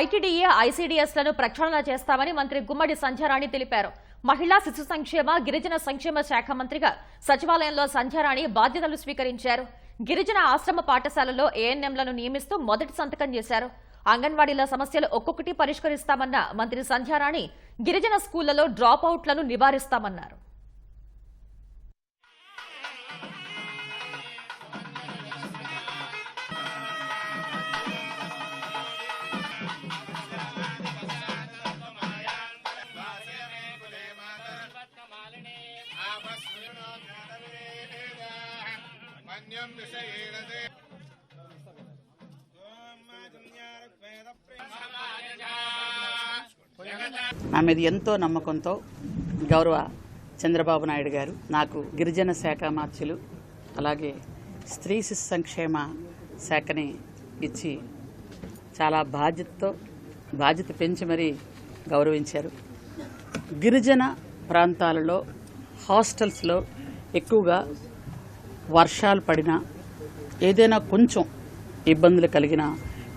ITDA ఐసీడీఎస్లను ప్రక్షాళన చేస్తామని మంత్రి గుమ్మడి సంధ్యారాణి తెలిపారు. మహిళా శిశు సంక్షేమ గిరిజన సంక్షేమ శాఖ మంత్రిగా సచివాలయంలో సంధ్యారాణి బాధ్యతలు స్వీకరించారు. గిరిజన ఆశ్రమ పాఠశాలలో ఏఎన్ఎంలను నియమిస్తూ మొదటి సంతకం చేశారు. అంగన్వాడీల సమస్యలు ఒక్కొక్కటి పరిష్కరిస్తామన్న మంత్రి సంధ్యారాణి గిరిజన స్కూళ్ళలో డ్రాప్ అవుట్లను నివారిస్తామన్నారు. మన్యం నా మీద ఎంతో నమ్మకంతో గౌరవ చంద్రబాబు నాయుడు గారు నాకు గిరిజన శాఖ మార్చులు అలాగే స్త్రీ శిశు సంక్షేమ శాఖని ఇచ్చి చాలా బాధ్యతతో బాధ్యత పెంచి మరీ గౌరవించారు. గిరిజన ప్రాంతాలలో హాస్టల్స్లో ఎక్కువగా వర్షాలు పడినా ఏదైనా కొంచెం ఇబ్బందులు కలిగిన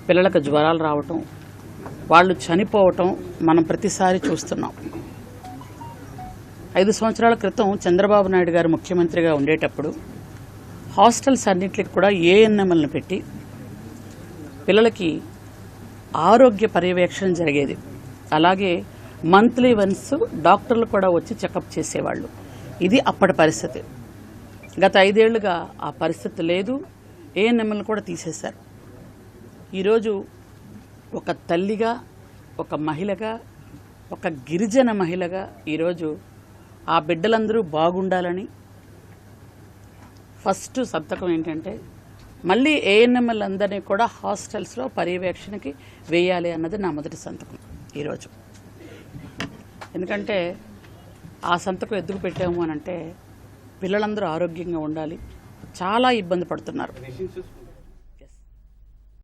పిల్లలకు జ్వరాలు రావటం వాళ్ళు చనిపోవటం మనం ప్రతిసారి చూస్తున్నాం. ఐదు సంవత్సరాల క్రితం చంద్రబాబు నాయుడు గారు ముఖ్యమంత్రిగా ఉండేటప్పుడు హాస్టల్స్ అన్నింటికి కూడా ఏఎన్ఎంఎల్ని పెట్టి పిల్లలకి ఆరోగ్య పర్యవేక్షణ జరిగేది. అలాగే మంత్లీ వన్స్ డాక్టర్లు కూడా వచ్చి చెకప్ చేసేవాళ్ళు. ఇది అప్పటి పరిస్థితి. గత ఐదేళ్ళుగా ఆ పరిస్థితి లేదు. ఏఎన్ఎంఎల్ని కూడా తీసేశారు. ఈరోజు ఒక తల్లిగా ఒక మహిళగా ఒక గిరిజన మహిళగా ఈరోజు ఆ బిడ్డలందరూ బాగుండాలని ఫస్ట్ సంతకం ఏంటంటే మళ్ళీ ఏఎన్ఎంఎల్ అందరినీ కూడా హాస్టల్స్లో పర్యవేక్షణకి వేయాలి అన్నది నా మొదటి సంతకం ఈరోజు. ఎందుకంటే ఆ సంతకం ఎందుకు పెట్టాము అని అంటే పిల్లలందరూ ఆరోగ్యంగా ఉండాలి. చాలా ఇబ్బంది పడుతున్నారు.